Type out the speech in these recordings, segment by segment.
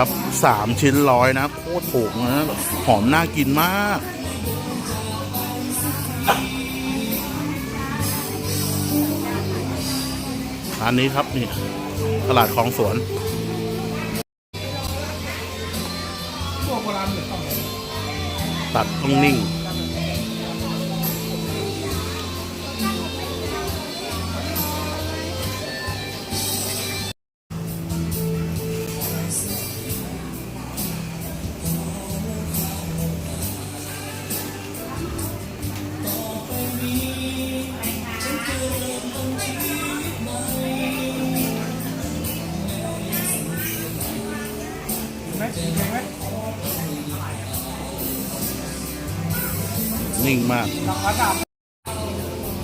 ครับสามชิ้นร้อยนะ โคตรถูกนะหอมน่ากินมาก อันนี้ครับนี่ตลาดของสวนตัดต้องนิ่ง นิ่งมาก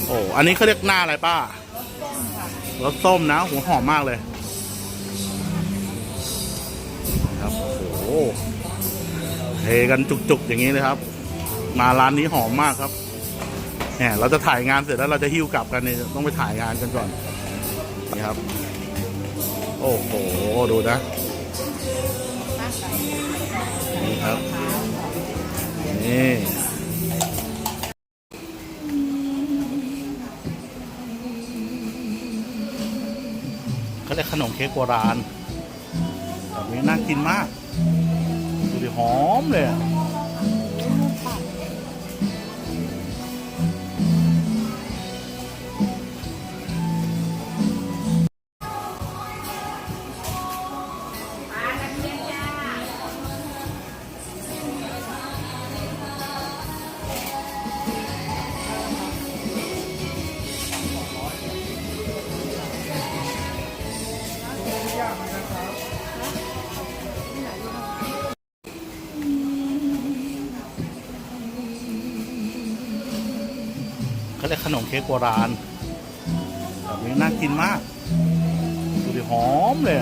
โอ้ อันนี้เขาเรียกหน้าอะไรป้ารสส้มนะหัวหอมมากเลยครับโอ้โหเทกันจุกๆอย่างนี้เลยครับ มาร้านนี้หอมมากครับแหมเราจะถ่ายงานเสร็จแล้วเราจะหิ้วกลับกันเนี่ยต้องไปถ่ายงานกันก่อนนี่ครับ โอ้โห ดูนะ ก็เรียกขนมเค้กโบราณแบบนี้น่ากินมากดูดิหอมเลย เขาเรียกขนมเค้กโบราณแบบนี้น่ากินมาก ดูดิหอมเลย